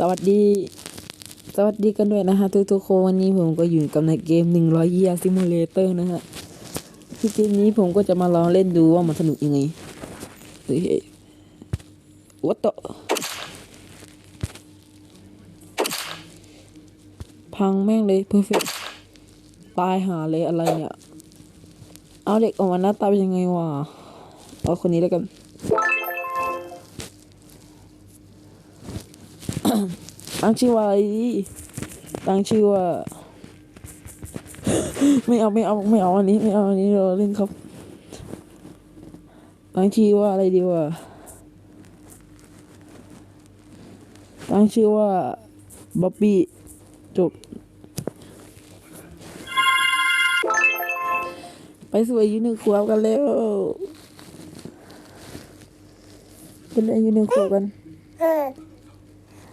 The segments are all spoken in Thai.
สวัสดี สวัสดีกันด้วยนะฮะทุกทุกคนวันนี้ผมก็อยู่กับในเกมหนึ่งร้อยเยียซิมูเลเตอร์นะฮะที่เกมนี้ผมก็จะมาลองเล่นดูว่ามันสนุกยังไงเฮ้ยวัตโตพังแม่งเลยเพอร์เฟกตายหาเลยอะไรเนี่ย เอาเด็กออกมาหน้าตาเป็นยังไงวะเอาคนนี้แล้วกัน ตั้งชื่อว่าอะไรดีตั้งชื่อว่า ไม่เอาไม่เอาไม่เอาอันนี้ไม่เอาอันนี้เราเล่นครับตั้งชื่อว่าอะไรดีวะตั้งชื่อว่าบ๊อบบี้จบไปสู่อายุหนึ่งขวกันแล้วเป็นอายุหนึ่งขวกัน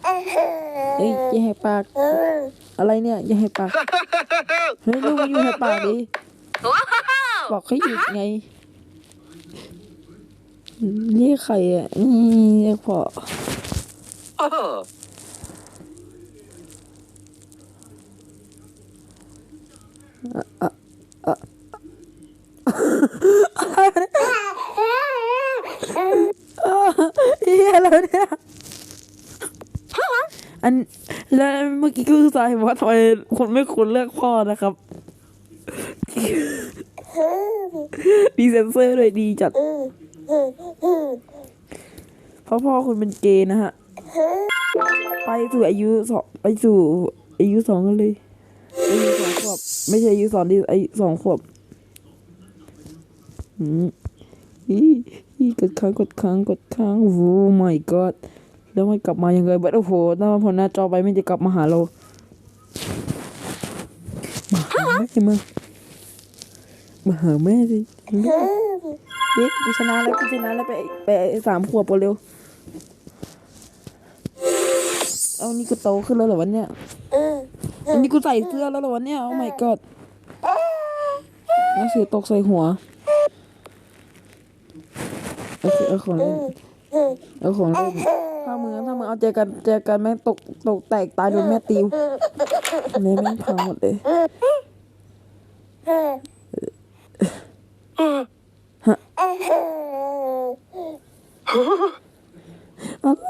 เอ้ยอย่าให้ปาก อะไรเนี่ยอย่าให้ปาก เฮ้ยลูกมาอยู่ให้ปากดิบอกให้หยุดไง เรียกใครอะอืมเรียกพ่อเฮียแล้วเนี่ย อันแล้วเมื่อกี้ก็คือสาเหตุว่าทำไมคนไม่ควรเลือกพ่อนะครับ มีเซนเซอร์เลยดีจัดเพราะพ่อคุณเป็นเกย์นะฮะ ไปสู่อายุสองไปสู่อายุสองกันเลยอายุสองขวบไม่ใช่อายุสองดิอายุสองขวบอืมอีอีกดค้างกดค้างกดค้างโอ้ my god แล้วมันกลับมายังไงบัดโอ้โหถ้ามันพ้นหน้าจอไปมันจะกลับมาหาเรามาหาแม่มึงมาหาแม่สิเด็กกูชนะแล้วกูชนะแล้วไปไปสามขวบเร็วเอานี่กูโตขึ้นแล้วเหรอวันเนี้ยอันนี้กูใส่เสื้อแล้วเหรอวันเนี้ยโอ้ my god หนังสือตกใส่หัวโอเคเอาของเล่นเอาของเล่น ถ้ามึงถ้ามึงเอาเจอกันเจอกันแม่งตกตกแตกตายโดนแม่ติวแม่แม่งพังหมดเลยอะไร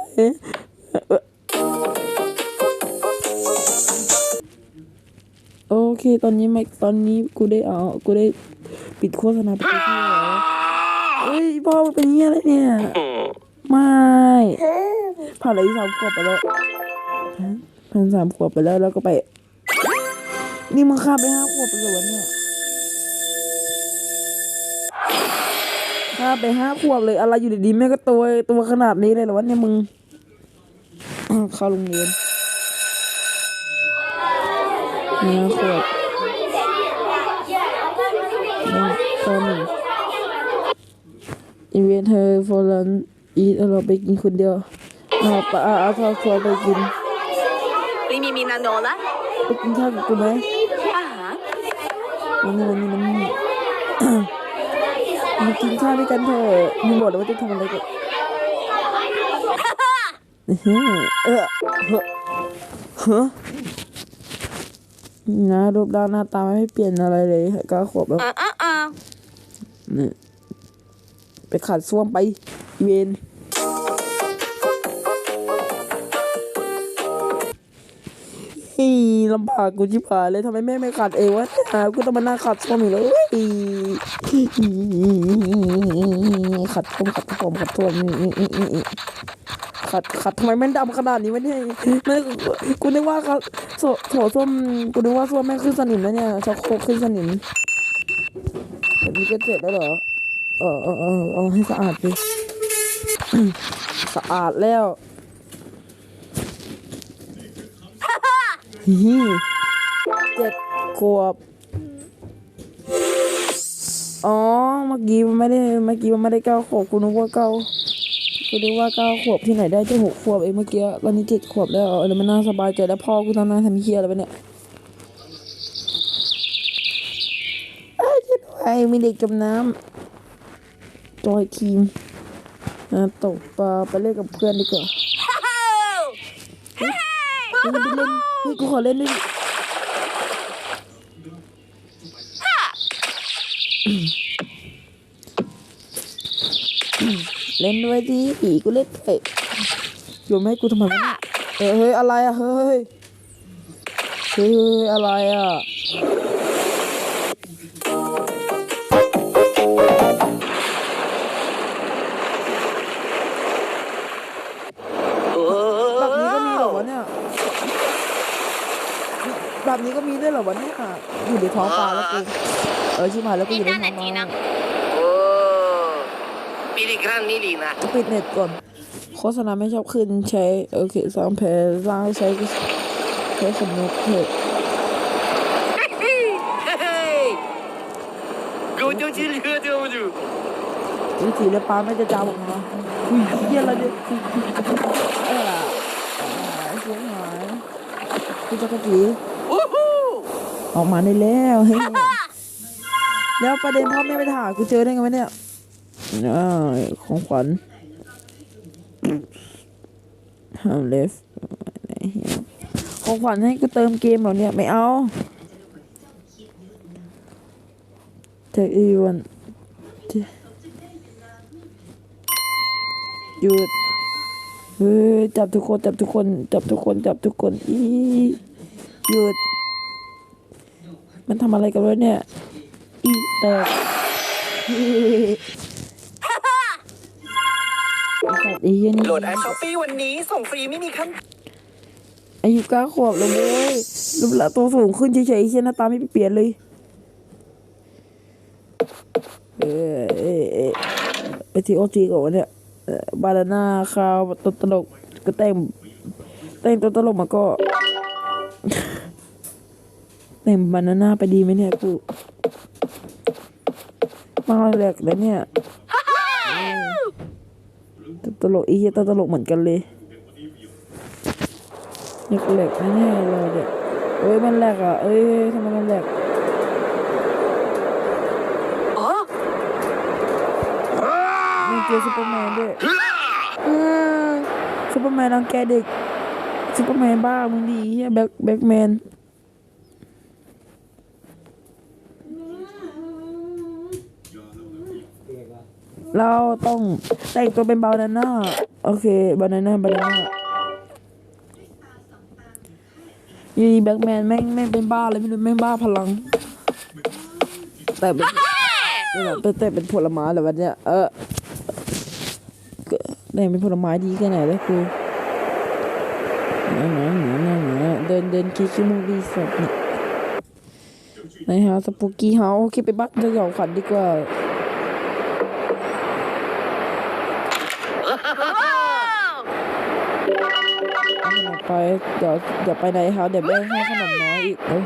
โอเคตอนนี้ไม่ตอนนี้กูได้เอากูได้ปิดโฆษณาไปที่แล้วเฮ้ยพ่อมันเป็นเงี้ยอะไรเนี่ย ไม่ ผ่านอะไรที่สามขวบไปแล้วผ่านสามขวบไปแล้วแล้วก็ไป นี่มึงข้ามไปห้าขวบไปเลยวะเนี่ยข้ามไปห้าขวบเลยอะไรอยู่ดีๆแม่ก็ตัวตัวขนาดนี้เลยเหรอวะเนี่ยมึงเข้าโรงเรียนห้าขวบตอนหนึ่งอีเวนเธอฟอร์ลันอีเราไปกินคนเดียว เอาปาเอาทอดซอไปกินริมิมินาโนละกินข้าวกับกูไหมอ่าฮะวันนี้วันนี้มันมกินข้าวด้วยกันเถอะมึงบอกแล้วว่าจะทำอะไรกันเออเออเฮ้อนะรูปร่างหน้าตาไม่เปลี่ยนอะไรเลยก็ขวบแล้วนี่ไปขัดซ่วมไปเวน ฮีลำบากกูชิบหายเลยทำไมแม่ไม่ขัดเองวะหากูต้องมาหนั่งขัดส้วมอีกแล้วเว้ยขัดส้วมขัดส้วมขัดส้วมขัดขัดทำไมแม่ดำขนาดนี้วะเนี่ยแม่กูนึกว่าเขาโถโถส้วมกูนึกว่าส้วมแม่ขึ้นสนิมนะเนี่ยช็อกโครกขึ้นสนิมแบบนี้ก็เสร็จแล้วเหรอเออเออเออให้สะอาดดิสะอาดแล้วฮิฮิ เจ็ดขวบ อ๋อ เมื่อกี้มันไม่ได้ เมื่อกี้มันไม่ได้เก้าขวบกูนึกว่าเก้ากูนึกว่าเก้าขวบที่ไหนได้แค่หกขวบเองเมื่อกี้ตอนนี้เจ็ดขวบแล้วเออแล้วมันน่าสบายใจแล้วพ่อกูทำหน้าทำเฮียอะไรไปเนี่ยเอ้ยช่วยด้วยมีเด็กจมน้ำจอยทีมอะตกปลาไปเล่นกับเพื่อนดีกว่า， เฮ้ยไปเล่นกูขอเล่นด้วยดิเล่นด้วยดิผีกูเล่นด้วยโยนมาให้กูทำไมวะเนี่ยเฮ้ยเฮ้อะไรอะเฮ้เฮ้ยเฮ้ยอะไรอะ วะเนี่ยแบบนี้ก็มีด้วยเหรอวะเนี่ยอยู่ในท้องปลาแล้วกูเออชิบหายแล้วกูอยู่ในท้องปลา Oh, pilih keran ni Lina. ปิดเน็ตก่อนโฆษณาไม่ชอบขึ้นใช้โอเคสร้างแพรสร้างใช้ใช้สนุกเถอะ Hei, kau tu cili kau tu tu. วิธีเลี้ยปลาไม่จะจามออกมาอุ้ยเฮียอะไรเนี่ยเอออ่าเสียงหายพี่จักรจี Woohoo! ออกมาได้แล้วเฮ้ยแล้วประเด็นพ่อแม่ไปถ่ายกูเจอได้ไงวะเนี่ยอ่าของขวัญห้ามเลฟของขวัญให้กูเติมเกมเหรอเนี่ยไม่เอาเทคอีวันหยุดเฮ้ยจับทุกคน จับทุกคน จับทุกคน จับทุกคน อีหยุด มันทำอะไรกันวะเนี่ย อีแตกอีสัตว์ไอ้เหี้ยนี่โหลดแอปช้อปปี้วันนี้ส่งฟรีไม่มีขั้นอายุเก้าขวบแล้วเว้ยรูปร่างตัวสูงขึ้นเฉยๆไอ้เหี้ยหน้าตาไม่เปลี่ยนเลย เออเออเออไปที่โอจีก่อนวะเนี่ยเอ่อบานาน่าคาวตัวตลกก็แต่งแต่งตัวตลกมาก็ แต่งบานาน่าไปดีไหมเนี่ยกูมาแหลกเลยเนี่ยตัวตลกอีเหี้ยตัวตลกเหมือนกันเลยแหลกแหลกแน่เลยเนี่ยเอ้ยมันแหลกอะเอ้ยทำไมมันแหลกมีเจอซูเปอร์แมนด้วยอืมซูเปอร์แมนรังแกเด็กซูเปอร์แมนบ้ามึงดีเฮียแบ็คแบ็คแมน เราต้องแต่งตัวเป็นบานาน่าโอเคบานาน่าบานาน่ายูดีแบ็คแมนแม่งแม่งเป็นบ้าเลยไม่รู้แม่งบ้าพลัง แต่เป็นนี่แหละเป็นแต่เป็นผลไม้เหรอวะเนี่ยเออได้เป็นผลไม้ดีแค่ไหนล้วกูนั่นนะนั่นนะนั่นนะเดินเดินคิดขี้มูกดีสัตว์เนี่ยไหนฮะสปูกี้เฮาโอเคไปบ้านเจ้าเหยาขันดีกว่า ไปเดี๋ยวเดี๋ยวไปไหนฮะเดี๋ยวแม่ให้ขนมน้อยอีกเอ้ย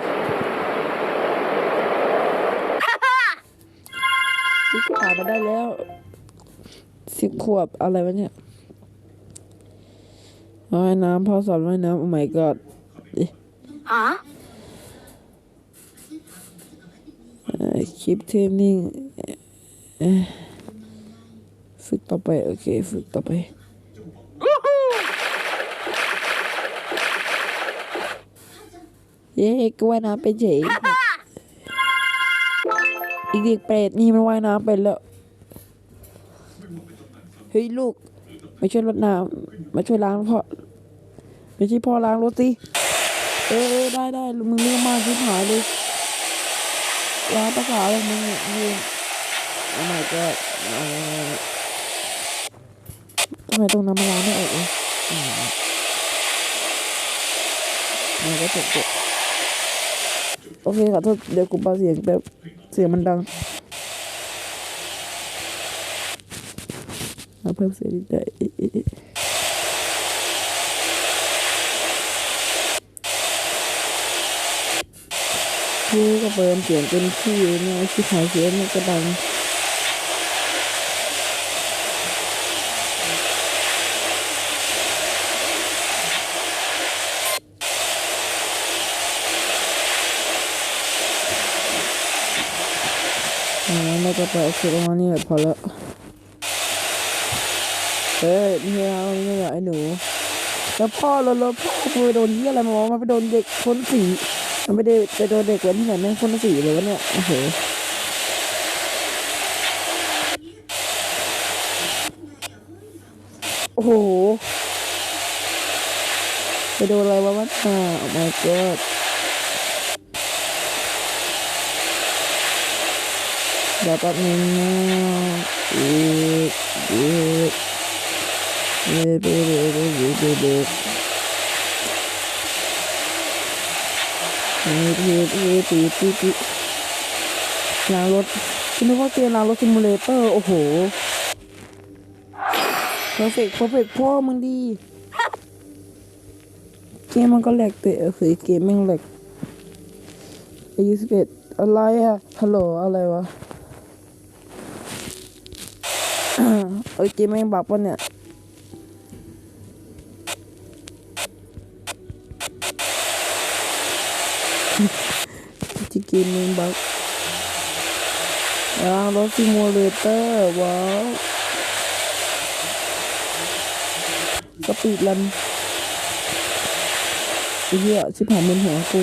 นี่กูผ่านมาได้แล้วสิบขวบอะไรวะเนี่ยว่ายน้ำพ่อสอนว่ายน้ำโอ้ my god 啊？คลิปเทรนนิ่งเอ่อฝึกต่อไป โอเค ฝึกต่อไป เย้ก็ว่ายน้ำเป็นเฉยอีกเด็กเปรตนี่มันว่ายน้ำเป็นแล้วเฮ้ยลูกมาช่วยรดน้ำมาช่วยล้างพ่อไม่ใช่พ่อล้างรถสิเออเออได้ได้มึงเรื่องมากที่หายเลยร้านภาษาอะไรมึงเนี่ยโอ้ my god เออทำไมตรงนั้นมันล้างไม่ออกเลยอืมมันก็จบจบ โอเคขอโทษเดี๋ยวกูเบาเสียงแบบเสียงมันดังมาเพิ่มเสียงนิดหน่อก็เปิดเสียงเป็นที่เนี่ยที่หายเสียงมันก็ดัง อ่าแล้ว ก็ไปเอาเสร็จประมาณนี้แหละพอแล้วเฮ้ยไม่เอาไม่เอาไอ้หนู แล้วพ่อแล้วแล้วพ่อกูไปโดนที่อะไรมาวะมันไปโดนเด็กคนสีมันไม่ได้ไปโดนเด็กว้นที่ไหนแม่งคนสีเลยวะเนี่ยโอ้โหโอ้โหไปโดนอะไรวะวะอ่า oh my god เดี๋ เดี๋ยวแป๊บนึงนะอีกอีกเบรกเบรกเบรกเบรกเบรกนี่คือที่ที่ที่ที่ล้างรถคุณนึกว่าเกมล้างรถซิมูเลเตอร์โอ้โหเพอร์เฟกต์เพอร์เฟกต์พ่อมึงดี เกมมันก็แหลกเตะเฮ้ยเกมแม่งแหลกอายุสิบเอ็ดอะไรอะฮัลโหลอะไรวะ เอ้ยเกมแม่งบักปะเนี่ยที่เกมแม่งบักอ่ารถซิมูเลเตอร์ว้าวสปีดรันไอ้เหี้ยชิบหายมึนหัวกู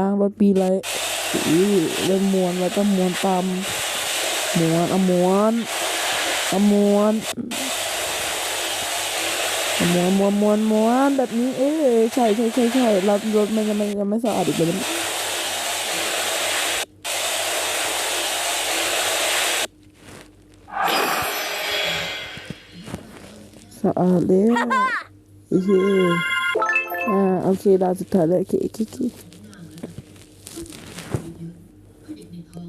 ล้างรถปีไรอีเริ่มมวนแล้วก็มวนตามมวนเอามวนเอามวนเอามวนมวนมวนมวนแบบนี้ เอ้ยใช่ใช่ใช่ใช่รถรถมันยังไม่ยังไม่สะอาดอีกเลยนะสะอาดแล้วโอเคอ่าโอเคดาวสุดท้ายแล้วโอเคโอเค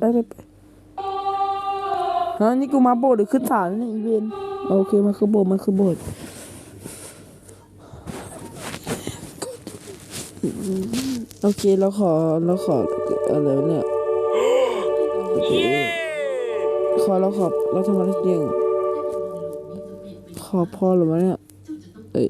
โอเคไปไปไปฮะนี่กูมาโบสถ์หรือขึ้นศาลเนี่ยอีเวนต์โอเคมันคือโบสถ์มันคือโบสถ์โอเคเราขอเราขออะไรวะเนี่ยโอเคขอเราขอเราทำอะไรเรื่องขอพอหรือวะเนี่ยเอ้ย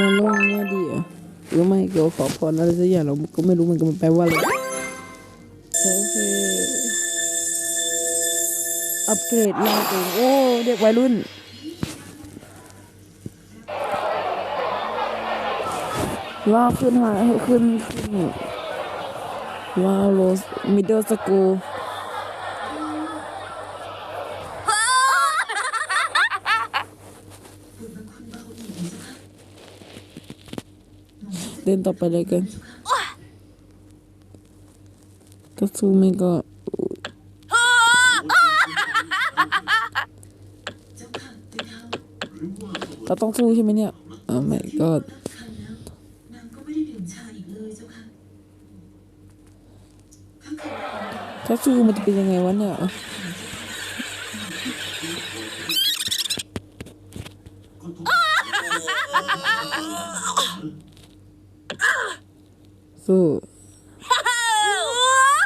มันระวังเนี่ยดีเหรอะหรือไม่เกี่ยวขอพรอะไรสักอย่างเราก็ไม่รู้มันก็มันแปลว่าอะไรโอเคอัปเกรดลาเองโอ้เด็กวัยรุ่นว่าขึ้นหาขึ้นขึ้นว่าวโรสมิดเดิลสกูล เดินต่อไปเลยกันก็สู้ไม่ก็เราต้องสู้ใช่ไหมเนี่ยอ๋อไม่ก็นางก็ไม่ได้ดื่มชาอีกเลยเจ้าค่ะถ้าสู้มันจะเป็นยังไงวะเนี่ย สู้ว้าว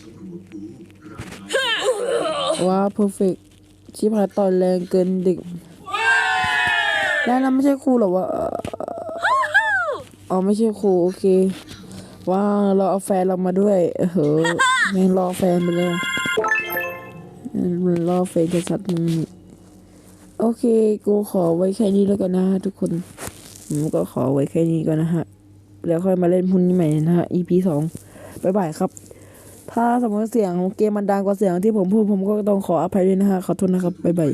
จดูร่างกายว้าวเพอร์เฟกชิบหายต่อยแรงเกินเด็กแล้วนั่นไม่ใช่ครูเหรอวะอ๋อไม่ใช่ครูโอเค ว้าเราเอาแฟนเรามาด้วยเออเหอะแม่งรอแฟนไปเลยมันรอแฟนชัดๆมึง โอเคกูขอไว้แค่นี้แล้วกันนะทุกคนผมก็ขอไว้แค่นี้ก่อนนะฮะ แล้วค่อยมาเล่นพุ่นี้ใหม่นะฮะ EP สองบ๊ายบายครับ ถ้าสมมติเสียงเกมมันดังกว่าเสียงที่ผมพูดผมก็ต้องขออภัยด้วยนะฮะ ขอโทษนะครับบ๊ายบาย